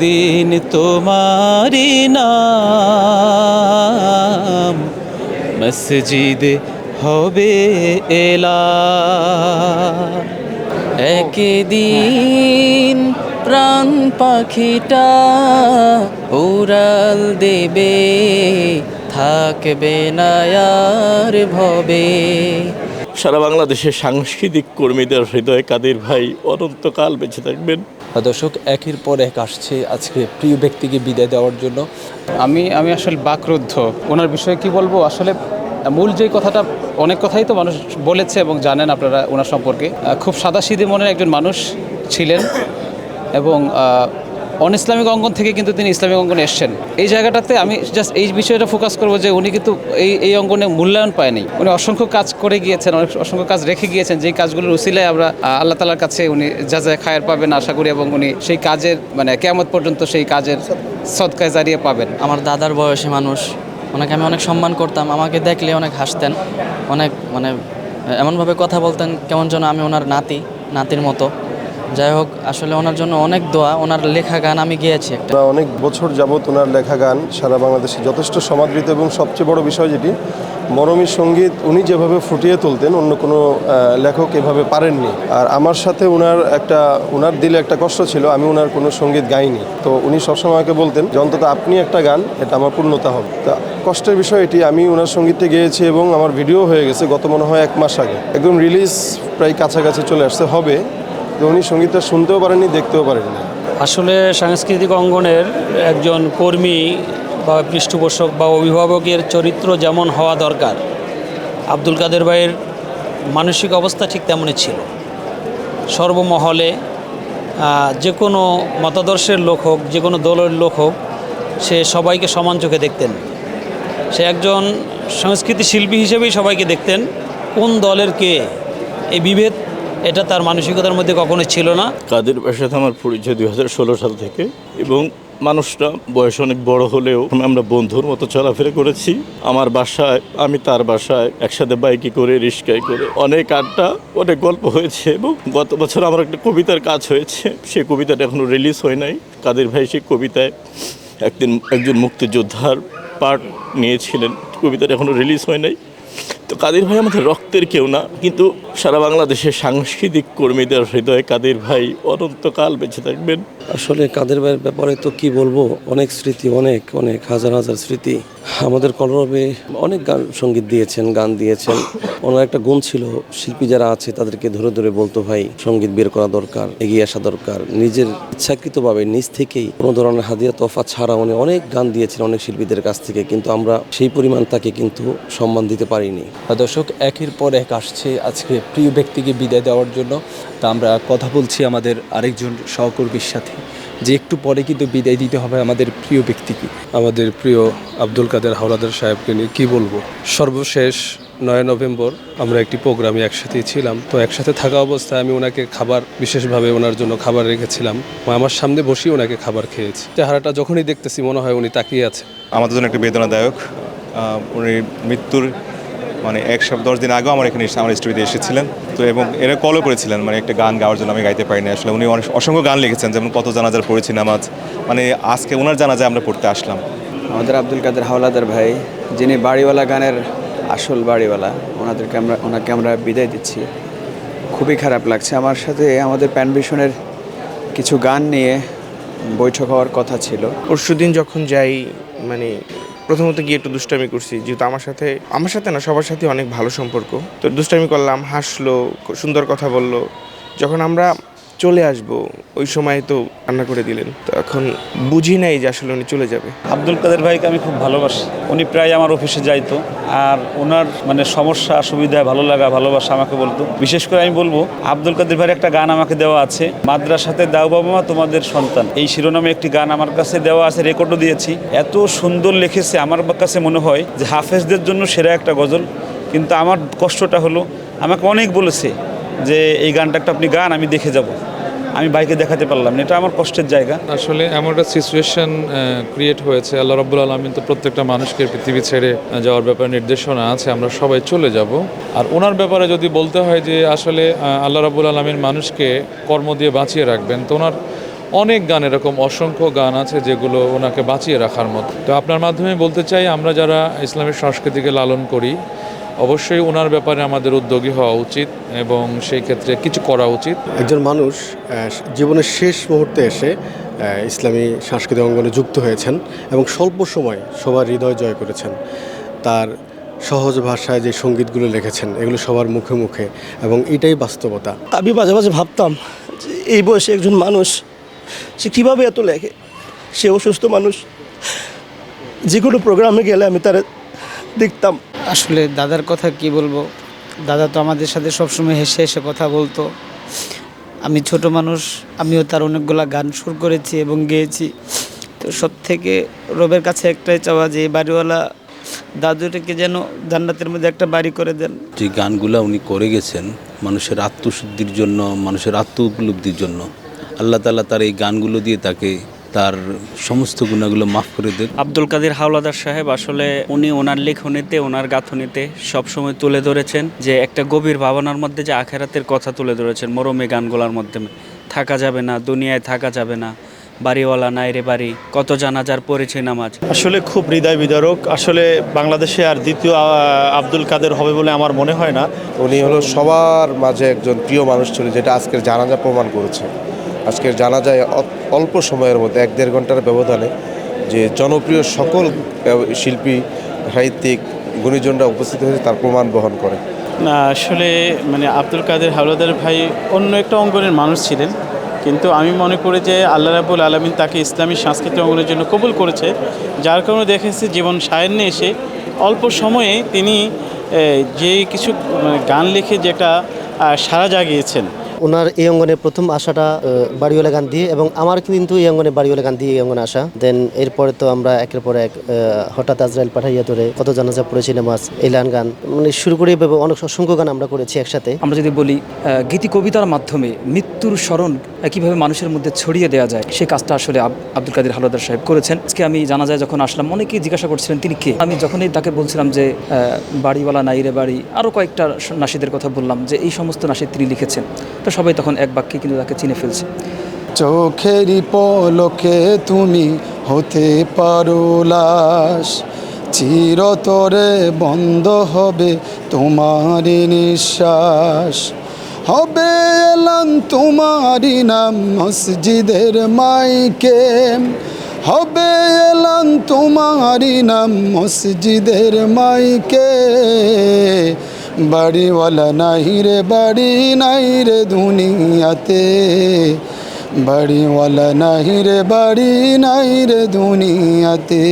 একদিন তোমারি নাম মসজিদে হবে এলা একদিন প্রাণ পাখিটা উড়াল দেবে, থাকবে না আর ভবে। সারা বাংলাদেশের সাংস্কৃতিক কর্মীদের হৃদয়ে কাদের ভাই অনন্তকাল বেঁচে থাকবেন। দর্শক একের পর এক আসছে আজকে প্রিয় ব্যক্তিকে বিদায় দেওয়ার জন্য। আমি আমি আসলে বাকরুদ্ধ। ওনার বিষয়ে কি বলব? আসলে মূল যে কথাটা অনেক কথাই তো মানুষ বলেছে এবং জানেন আপনারা ওনার সম্পর্কে। খুব সাদাসিধে মনের একজন মানুষ ছিলেন এবং অন ইসলামিক অঙ্গন থেকে কিন্তু তিনি ইসলামিক অঙ্গনে এসছেন। এই জায়গাটাতে আমি জাস্ট এই বিষয়টা ফোকাস করব যে উনি কিন্তু এই এই অঙ্গনে মূল্যায়ন পায়নি। উনি অসংখ্য কাজ করে গিয়েছেন, অনেক অসংখ্য কাজ রেখে গিয়েছেন। যেই কাজগুলোর উসিলায় আমরা আল্লাহ তালার কাছে উনি যা যা খায়ের পাবেন আশা করি এবং উনি সেই কাজের মানে কেমন পর্যন্ত সেই কাজের সৎকায় জারিয়ে পাবেন। আমার দাদার বয়সী মানুষ, ওনাকে আমি অনেক সম্মান করতাম। আমাকে দেখলে অনেক হাসতেন, অনেক মানে এমনভাবে কথা বলতেন কেমন যেন আমি ওনার নাতি, নাতির মতো। যাই হোক, আসলে ওনার জন্য অনেক দোয়া, ওনার লেখা গান আমি গিয়েছি একটা। অনেক বছর যাবৎ ওনার লেখা গান সারা বাংলাদেশে যথেষ্ট সমাদৃত এবং সবচেয়ে বড় বিষয় যেটি, মরমী সংগীত উনি যেভাবে ফুটিয়ে তুলতেন, অন্য কোনো লেখক এভাবে পারেননি। আর আমার সাথে ওনার একটা ওনার দিলে একটা কষ্ট ছিল, আমি ওনার কোনো সংগীত গাইনি। তো উনি সবসময় আমাকে বলতেন, যে অন্তত আপনি একটা গান, এটা আমার পূর্ণতা হবে তা কষ্টের বিষয় এটি, আমি ওনার সঙ্গীতে গেয়েছি এবং আমার ভিডিও হয়ে গেছে গত মনে হয় এক মাস আগে। একদম রিলিজ প্রায় কাছাকাছি চলে আসছে, হবে। তো উনি সঙ্গীতটা শুনতেও পারেননি, দেখতেও পারেননি। আসলে সাংস্কৃতিক অঙ্গনের একজন কর্মী বা পৃষ্ঠপোষক বা অভিভাবকের চরিত্র যেমন হওয়া দরকার, আব্দুল কাদের ভাইয়ের মানসিক অবস্থা ঠিক তেমনই ছিল। সর্বমহলে যে কোনো মতাদর্শের লোক হোক, যে কোনো দলের লোক হোক, সে সবাইকে সমান চোখে দেখতেন। সে একজন সংস্কৃতি শিল্পী হিসেবেই সবাইকে দেখতেন। কোন দলের কে, এই বিভেদ এটা তার মানসিকতার মধ্যে কখনো ছিল না। কাদের সাথে আমার পরিচয় দুই হাজার ষোলো সাল থেকে এবং মানুষটা বয়স অনেক বড় হলেও আমরা বন্ধুর মতো চলাফেরা করেছি। আমার বাসায়, আমি তার বাসায় একসাথে বাইকে করে রিস্কায় করে অনেক আড্ডা, অনেক গল্প হয়েছে এবং গত বছর আমার একটা কবিতার কাজ হয়েছে। সেই কবিতাটা এখনও রিলিজ হয় নাই। কাদের ভাই সেই কবিতায় একদিন একজন মুক্তিযোদ্ধার পার্ট নিয়েছিলেন। কবিতাটা এখনও রিলিজ হয় নাই। তো কাদের ভাই আমাদের রক্তের কেউ না, কিন্তু সারা বাংলাদেশের সাংস্কৃতিক কর্মীদের হৃদয়ে কাদের ভাই অনন্তকাল বেঁচে থাকবেন। আসলে কাদের ভাইয়ের ব্যাপারে তো কি বলব? অনেক স্মৃতি, অনেক অনেক, হাজার হাজার স্মৃতি। আমাদের কলরবে অনেক গান সংগীত দিয়েছেন, গান দিয়েছেন। ওনার একটা গুণ ছিল, শিল্পী যারা আছে তাদেরকে ধরে ধরে বলতো, ভাই, সংগীত বের করা দরকার, এগিয়ে আসা দরকার। নিজের ইচ্ছাকৃতভাবে নিজ থেকেই কোনো ধরনের হাদিয়া তোফা ছাড়া উনি অনেক গান দিয়েছেন অনেক শিল্পীদের কাছ থেকে, কিন্তু আমরা সেই পরিমাণ তাকে কিন্তু সম্মান দিতে পারিনি। দর্শক, একের পর এক আসছে আজকে প্রিয় ব্যক্তিকে বিদায় দেওয়ার জন্য। তা আমরা কথা বলছি আমাদের আরেকজন সহকর্মীর সাথে। যে একটু পরে কিন্তু বিদায় দিতে হবে আমাদের প্রিয় ব্যক্তিকে। আমাদের প্রিয় আব্দুল কাদের হাওলাদার সাহেবকে নিয়ে কী বলব? সর্বশেষ নয় নভেম্বর আমরা একটি প্রোগ্রামে একসাথেই ছিলাম। তো একসাথে থাকা অবস্থায় আমি ওনাকে খাবার, বিশেষভাবে ওনার জন্য খাবার রেখেছিলাম। আমার সামনে বসেই ওনাকে খাবার খেয়েছি। চেহারাটা যখনই দেখতেছি মনে হয় উনি তাকিয়ে আছে আমাদের জন্য একটা বেদনাদায়ক উনি মৃত্যুর মানে এক সপ্তাহ দশ দিন আগেও আমার এখানে আমার স্টুডিওতে এসেছিলেন। তো এবং এরা কলও করেছিলেন মানে একটা গান গাওয়ার জন্য আমি গাইতে পারিনি আসলে। উনি অনেক অসংখ্য গান লিখেছেন যেমন কত জানাজার পড়েছি নামাজ। মানে আজকে ওনার জানাজায় আমরা পড়তে আসলাম। আমাদের আব্দুল কাদের হাওলাদার ভাই যিনি বাড়িওয়ালা গানের আসল বাড়িওয়ালা ওনাদেরকে আমরা ওনাকে আমরা বিদায় দিচ্ছি। খুবই খারাপ লাগছে। আমার সাথে আমাদের প্যানভিশনের কিছু গান নিয়ে বৈঠক হওয়ার কথা ছিল। পরশুদিন যখন যাই মানে প্রথমত গিয়ে একটু দুষ্টামি করছি, যেহেতু আমার সাথে আমার সাথে না, সবার সাথে অনেক ভালো সম্পর্ক। তো দুষ্টামি করলাম, হাসলো, সুন্দর কথা বলল। যখন আমরা চলে আসব। ওই সময় তো রান্না করে দিলেন। তো এখন বুঝি নাই যে আসলে উনি চলে যাবে। আব্দুল কাদের ভাইকে আমি খুব ভালোবাসি। উনি প্রায় আমার অফিসে যাইতো। আর ওনার মানে সমস্যা, সুবিধা, ভালো লাগা, ভালোবাসা আমাকে বলতো। বিশেষ করে আমি বলব, আব্দুল কাদের ভাইয়ের একটা গান আমাকে দেওয়া আছে। মাদ্রাসাতে দাও বাবা মা, তোমাদের সন্তান। এই শিরোনামে একটি গান আমার কাছে দেওয়া আছে, রেকর্ডও দিয়েছি। এত সুন্দর লিখেছে, আমার কাছে মনে হয় যে হাফেজদের জন্য সেরা একটা গজল। কিন্তু আমার কষ্টটা হলো, আমাকে অনেক বলেছে যে, এই গানটা একটা আপনি গান, আমি দেখে যাব। আমি বাইকে দেখাতে পারলাম না, এটা আমার কষ্টের জায়গা। আসলে এমন একটা সিচুয়েশন ক্রিয়েট হয়েছে। আল্লাহ রব্বুল আলমিন তো প্রত্যেকটা মানুষকে পৃথিবী ছেড়ে যাওয়ার ব্যাপারে নির্দেশনা আছে, আমরা সবাই চলে যাব। আর ওনার ব্যাপারে যদি বলতে হয় যে আসলে আল্লাহ রব্বুল আলমিন মানুষকে কর্ম দিয়ে বাঁচিয়ে রাখবেন, তো ওনার অনেক গান, এরকম অসংখ্য গান আছে যেগুলো ওনাকে বাঁচিয়ে রাখার মতো। তো আপনার মাধ্যমে বলতে চাই, আমরা যারা ইসলামের সংস্কৃতিকে লালন করি অবশ্যই ওনার ব্যাপারে আমাদের উদ্যোগী হওয়া উচিত এবং সেই ক্ষেত্রে কিছু করা উচিত। একজন মানুষ জীবনের শেষ মুহূর্তে এসে ইসলামী সাংস্কৃতিক অঙ্গনে যুক্ত হয়েছেন এবং স্বল্প সময় সবার হৃদয় জয় করেছেন। তার সহজ ভাষায় যে সঙ্গীতগুলো লিখেছেন এগুলো সবার মুখে মুখে এবং এটাই বাস্তবতা। আমি মাঝে মাঝে ভাবতাম যে এই বয়সে একজন মানুষ সে কীভাবে এত লেখে? সে অসুস্থ মানুষ। যে কোনো প্রোগ্রামে গেলে আমি তার দেখতাম। আসলে দাদার কথা কি বলব? দাদা তো আমাদের সাথে সবসময় হেসে হেসে কথা বলতো। আমি ছোট মানুষ, আমিও তার অনেকগুলা গান সুর করেছি এবং গেয়েছি। তো সব থেকে রবের কাছে একটাই চাওয়া যে বাড়িওয়ালা দাদুটাকে যেন জান্নাতের মধ্যে একটা বাড়ি করে দেন। যে গানগুলো উনি করে গেছেন, মানুষের আত্মশুদ্ধির জন্য, মানুষের আত্ম উপলব্ধির জন্য, আল্লাহ তালা তার এই গানগুলো দিয়ে তাকে তার সমস্ত গুণাগুলো মাফ করে দেন। আব্দুল কাদের হাওলাদার সাহেব আসলে উনি ওনার লেখনীতে ওনার গাঁথনিতে সবসময় তুলে ধরেছেন যে একটা গভীর ভাবনার মধ্যে যে আখেরাতের কথা তুলে ধরেছেন মরমে গানগুলোর মাধ্যমে থাকা যাবে না দুনিয়ায় থাকা যাবে না বাড়িওয়ালা নাই রে বাড়ি কত জানাজার পড়েছে নামাজ। আসলে খুব হৃদয় বিদারক। আসলে বাংলাদেশে আর দ্বিতীয় আব্দুল কাদের হবে বলে আমার মনে হয় না। উনি হলো সবার মাঝে একজন প্রিয় মানুষ ছিল যেটা আজকের জানাজা প্রমাণ করেছে। আজকের জানাজায় অ- অল্প সময়ের মধ্যে এক দেড় ঘণ্টার ব্যবধানে যে জনপ্রিয় সকল শিল্পী সাহিত্যিক গুণীজনরা উপস্থিত হয়েছে তার প্রমাণ বহন করে। না আসলে মানে আব্দুল কাদের হাওলাদার ভাই অন্য একটা অঙ্গনের মানুষ ছিলেন কিন্তু আমি মনে করি যে আল্লাহ রাবুল আলমিন তাকে ইসলামী সাংস্কৃতিক অঙ্গনের জন্য কবুল করেছে যার কারণে দেখেছি জীবন সায়ন্যে এসে অল্প সময়ে তিনি যে কিছু মানে গান লিখে যে একটা আহ, জাগিয়েছেন। ওনার এই অঙ্গনে প্রথম আসাটা বাড়িওয়ালা গান দিয়ে এবং আমার কিন্তু এই অঙ্গনে বাড়িওয়ালা গান দিয়ে এই অঙ্গনে আসা দেন এরপরে তো আমরা একের পর এক হঠাৎ আজরাইল পাঠাইয়া ধরে কত জানাজা পড়েছি নামাজ এলান গান মানে শুরু করে অনেক অসংখ্য গান আমরা করেছি একসাথে। আমরা যদি বলি গীতি কবিতার মাধ্যমে মৃত্যুর স্মরণ কীভাবে মানুষের মধ্যে ছড়িয়ে দেওয়া যায় সেই কাজটা আসলে আব্দুল কাদের হালদার সাহেব করেছেন। আজকে আমি জানা যায় যখন আসলাম, অনেকেই জিজ্ঞাসা করছিলেন, তিনি কে? আমি যখনই তাকে বলছিলাম যে বাড়িওয়ালা নাইরে বাড়ি। আরও কয়েকটা নাসিদের কথা বললাম যে, এই সমস্ত নাসিদ তিনি লিখেছেন। তো সবাই তখন এক বাক্যে কিন্তু তাকে চিনে ফেলছে। চোখেরই পলকে তুমি হতে পারো লাশ, চিরতরে বন্ধ হবে তোমারই নিঃশ্বাস। হবে এলাম তোমারই নাম মসজিদের মাইকে। হবে এলাম তোমারই নাম মসজিদের মাইকে। বাড়িওয়ালা নাই রে, বাড়ি নাই রে দুনিয়াতে। বাড়িওয়ালা নাই রে, বাড়ি নাই রে দুনিয়াতে।